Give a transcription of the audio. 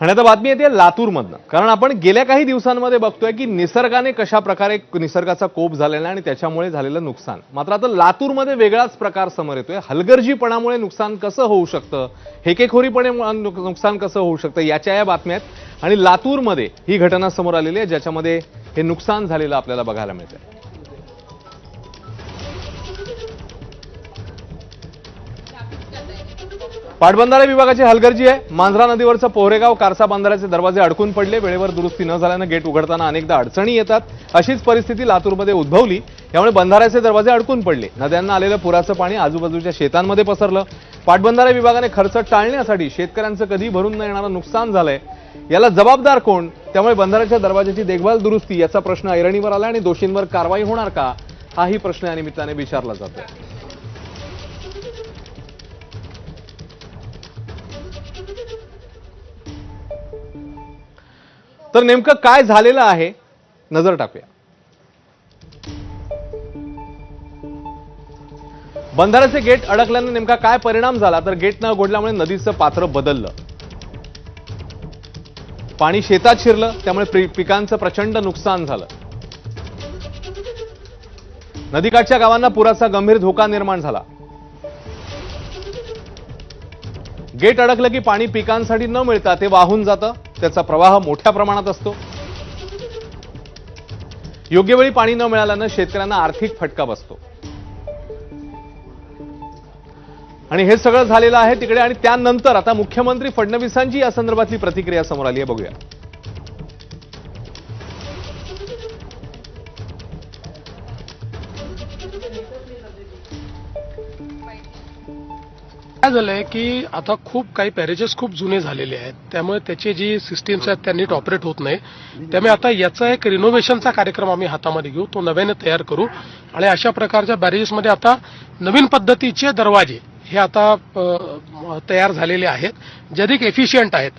आणि आता बातमी येते लातूरमधनं. कारण आपण गेल्या काही दिवसांमध्ये बघतोय की निसर्गाने कशा प्रकारे निसर्गाचा कोप झालेला आहे आणि त्याच्यामुळे झालेलं नुकसान. मात्र आता लातूरमध्ये वेगळाच प्रकार समोर येतोय. हलगर्जीपणामुळे नुकसान कसं होऊ शकतं? हेकेखोरीपणे नुकसान कसं होऊ शकतं? याच्या या बातम्या आहेत. आणि लातूरमध्ये ही घटना समोर आलेली आहे ज्याच्यामध्ये हे नुकसान झालेलं आपल्याला बघायला मिळतंय. पाटबंधारे विभागाची हलगर्जी आहे. मांजरा नदीवरचं पोहरेगाव कारसा बांधाऱ्याचे दरवाजे अडकून पडले. वेळेवर दुरुस्ती न झाल्यानं गेट उघडताना अनेकदा अडचणी येतात. अशीच परिस्थिती लातूरमध्ये उद्भवली. त्यामुळे बंधाऱ्याचे दरवाजे अडकून पडले. नद्यांना आलेलं पुराचं पाणी आजूबाजूच्या शेतांमध्ये पसरलं. पाटबंधारे विभागाने खर्च टाळण्यासाठी शेतकऱ्यांचं कधी भरून न येणारं नुकसान झालंय. याला जबाबदार कोण? त्यामुळे बंधाऱ्याच्या दरवाजाची देखभाल दुरुस्ती याचा प्रश्न ऐरणीवर आला आणि दोषींवर कारवाई होणार का? हाही प्रश्न या निमित्ताने विचारला जातोय. तर नेमकं काय झालेलं आहे? नजर टाकूया. बंधाऱ्याचे गेट अडकल्याने नेमका काय परिणाम झाला? तर गेट न गोडल्यामुळे नदीचं पात्र बदललं. पाणी शेतात शिरलं त्यामुळे पिकांचं प्रचंड नुकसान झालं. नदीकाठच्या गावांना पुराचा गंभीर धोका निर्माण झाला. गेट अडकलं की पाणी पिकांसाठी न मिळता ते वाहून जातं. त्याचा प्रवाह मोठ्या प्रमाणात असतो. योग्य वेळी पाणी न मिळाल्यानं शेतकऱ्यांना आर्थिक फटका बसतो. आणि हे सगळं झालेलं आहे तिकडे आणि त्यानंतर आता मुख्यमंत्री फडणवीसांची या संदर्भातली प्रतिक्रिया समोर आली आहे. बघूया. काय झालंय की आता खूप काही पॅरेजेस खूप जुने झालेले आहेत. त्यामुळे त्याची जी सिस्टीम्स आहेत त्या नीट ऑपरेट होत नाही. त्यामुळे आता याचा एक रिनोव्हेशनचा कार्यक्रम आम्ही हातामध्ये घेऊ. तो नव्याने तयार करू. आणि अशा प्रकारच्या बॅरेजेसमध्ये आता नवीन पद्धतीचे दरवाजे हे आता तयार झालेले आहेत. जे अधिक एफिशियंट आहेत.